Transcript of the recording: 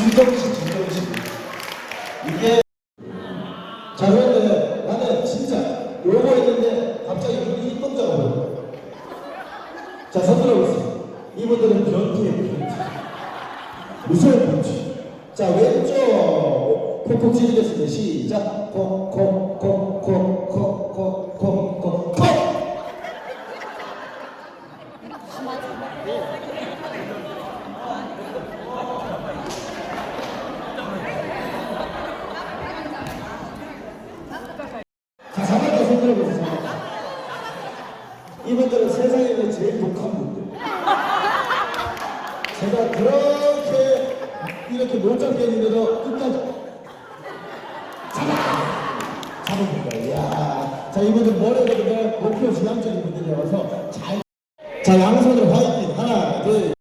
진정신, 진정신. 이게 자 그런데 나는 진짜 요거 했는데 갑자기 이 이쁨자가 보여. 자 손들어보세요. 이분들은 변태예요 변태. 무서운 변태. 자 왼쪽 콕콕 찢으겠습니다. 시작. 콕콕콕콕콕콕콕콕 여러분 이분들은 세상에서 제일 독한 분들. 제가 그렇게 이렇게 몰빵되는데도 끝까지. 잡아! 잡은 분들. 이야. 자 이분들 머리에도 목표 지향적인 분들이어서 잘 자 양손을 화이팅. 하나 둘.